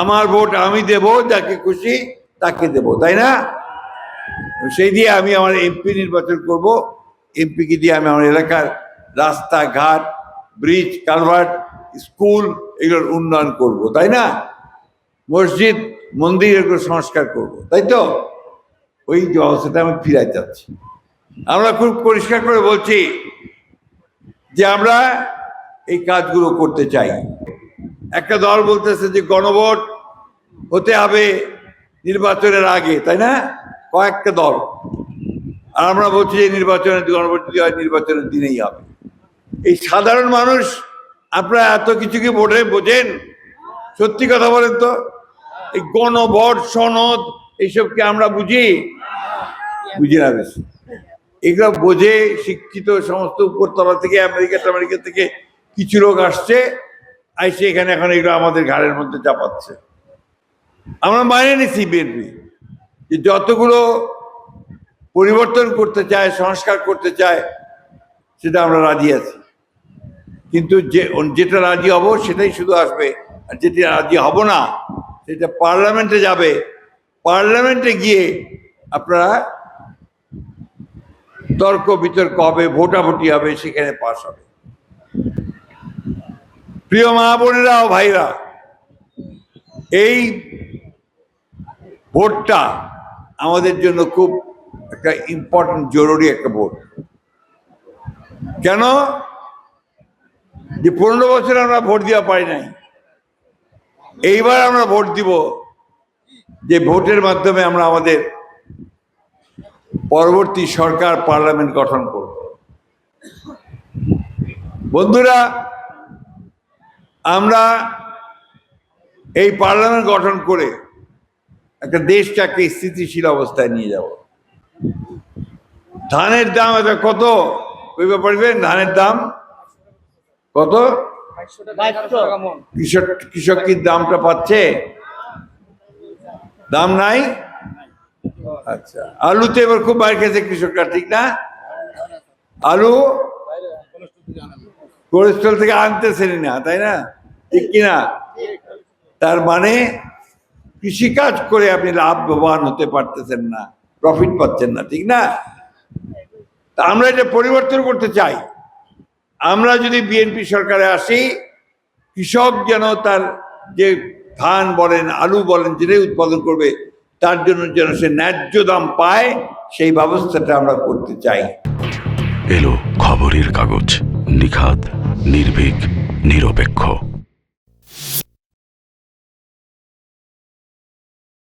আমার ভোট আমি দেব, যাকে খুশি তাকে দেব, তাই না? সেই দিয়ে আমি আমার এমপি নির্বাচন করব। এমপিকে দিয়ে আমি আমার এলাকার রাস্তাঘাট, ব্রিজ, কালভার্ট, স্কুল এগুলোর উন্নয়ন করব, তাই না? মসজিদ, মন্দির এগুলো সংস্কার করব, তাই তো? ওই অবস্থাটা আমি ফিরাই যাচ্ছি। আমরা খুব পরিষ্কার করে বলছি যে আমরা এই কাজগুলো করতে চাই। একটা দল বলতেছে যে গণভোট হতে হবে নির্বাচনের আগে, তাই না? কয়েকটা দল। আর আমরা বলছি যে নির্বাচনের গণভোট যদি হয়, নির্বাচনের দিনেই হবে। এই সাধারণ মানুষ, আপনারা এত কিছু কি ভোটে বোঝেন? সত্যি কথা বলেন তো। এই গণভোট, সনদ, এইসব কি আমরা বুঝি? বুঝি না বেশি। এগুলো বোঝে শিক্ষিত সমস্ত উপরতলা থেকে আমেরিকা আমেরিকা থেকে কিছু লোক আসছে। আইসে এখানে এখন এগুলো আমাদের ঘাড়ের মধ্যে চাপাচ্ছে। আমরা মাইনে নিছি বিএনপি। যে যতগুলো পরিবর্তন করতে চায়, সংস্কার করতে চায়, সেটা আমরা রাজি আছি। কিন্তু যে, যেটা রাজি হব সেটাই শুধু আসবে। আর যেটা রাজি হব না, সেটা পার্লামেন্টে যাবে। পার্লামেন্টে গিয়ে আপনারা তর্ক বিতর্ক হবে, ভোটাভুটি হবে, সেখানে পাশ হবে। প্রিয় মা বোনেরা ও ভাইরা, এই ভোটটা আমাদের জন্য খুব একটা ইম্পর্টেন্ট জরুরি একটা ভোট। কেন? যে পনেরো বছর আমরা ভোট দেওয়া পারি নাই। এইবার আমরা ভোট দিব যে ভোটের মাধ্যমে আমরা আমাদের পরবর্তী সরকার, পার্লামেন্ট গঠন করব। বন্ধুরা আমরা এই পার্লামেন্ট গঠন করে একটা দেশটাকে স্থিতিশীল অবস্থায় নিয়ে যাব। ধানের দাম এটা কত? কইবা পারবেন ধানের দাম কত? কৃষক কৃষক কি দামটা পাচ্ছে? দাম নাই? আচ্ছা আলুতে এবার খুব বাইর খেয়েছে কৃষকরা, ঠিক না? আলু কোলেস্ট্রল থেকে আনতেছেনই না, তাই না? ঠিক কিনা? তার মানে কৃষিকাজ করে আপনি লাভবান হতে পারতেছেন না প্রফিট পাচ্ছেন না, ঠিক না? তা আমরা এটা পরিবর্তন করতে চাই। আমরা যদি বিএনপি সরকারে আসি, কৃষক যেন তার যে ধান বলেন, আলু বলেন, যেটাই উৎপাদন করবে, তার জন্য যেন সে ন্যায্য দাম পায়, সেই ব্যবস্থাটা আমরা করতে চাই। এলো খবরের কাগজ নিখাত নির্ভীক, নিরপেক্ষ।